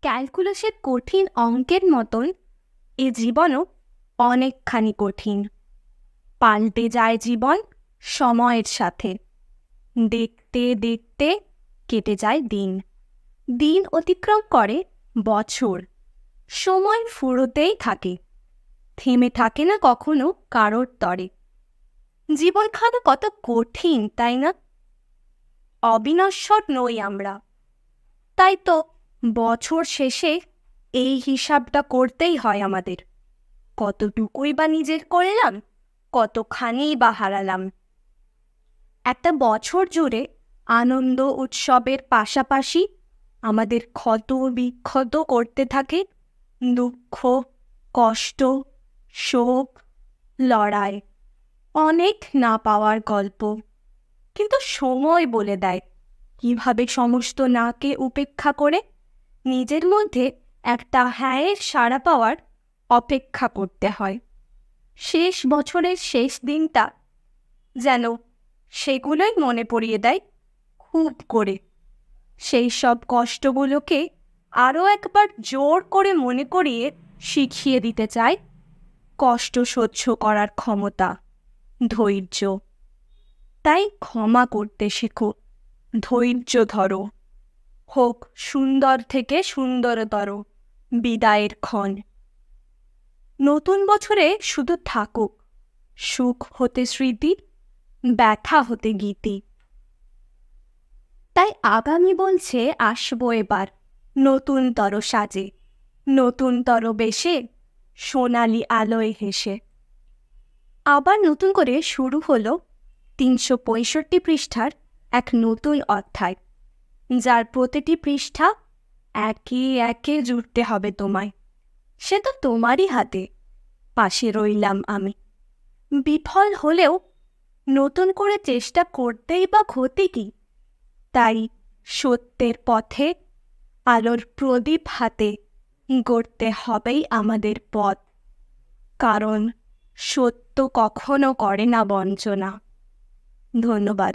ক্যালকুলাসের কঠিন অঙ্কের মতন এ জীবনও অনেকখানি কঠিন। পাল্টে যায় জীবন সময়ের সাথে। দেখতে দেখতে কেটে যায় দিন। দিন অতিক্রম করে বছর। সময় ফুরোতেই থাকে। থেমে থাকে না কখনো কারোর তরে। জীবনখানা কত কঠিন, তাই না? অবিনশ্বর নই আমরা। তাই তো বছর শেষে এই হিসাবটা করতেই হয় আমাদের। কতটুকুই বা নিজের করলাম, কতখানি বা হারালাম। একটা বছর জুড়ে আনন্দ উৎসবের পাশাপাশি আমাদের ক্ষত বিক্ষত করতে থাকে দুঃখ, কষ্ট, শোক, লড়াই। অনেক না পাওয়ার গল্প। কিন্তু সময় বলে দেয়। কীভাবে সমস্ত নাকে উপেক্ষা করে নিজের মধ্যে একটা হ্যাঁয়ের সাড়া পাওয়ার অপেক্ষা করতে হয়। শেষ বছরের শেষ দিনটা যেন সেগুলোই মনে পড়িয়ে দেয় খুব করে। সেই সব কষ্টগুলোকে আরও একবার জোর করে মনে করিয়ে শিখিয়ে দিতে চায় কষ্ট সহ্য করার ক্ষমতা, ধৈর্য। তাই ক্ষমা করতে শেখো, ধৈর্য ধরো। হোক সুন্দর থেকে সুন্দরতর। বিদায়ের ক্ষণ। নতুন বছরে শুধু থাকুক। সুখ হতে স্মৃতি, ব্যথা হতে গীতি। তাই আগামী বলছে আসব এবার। নতুনতর সাজে, নতুনতর বেশে, সোনালি আলোয় হেসে। আবার নতুন করে শুরু হলো তিনশো পঁয়ষট্টি পৃষ্ঠার এক নতুন অধ্যায়। যার প্রতিটি পৃষ্ঠা একে একে জুড়তে হবে তোমায়। সে তো তোমারই হাতে, পাশে রইলাম আমি। বিফল হলেও নতুন করে চেষ্টা করতেই বা ক্ষতি কি? তাই সত্যের পথে আলোর প্রদীপ হাতে গড়তে হবেই আমাদের পথ। কারণ সত্য কখনো করে না বঞ্চনা। ধন্যবাদ।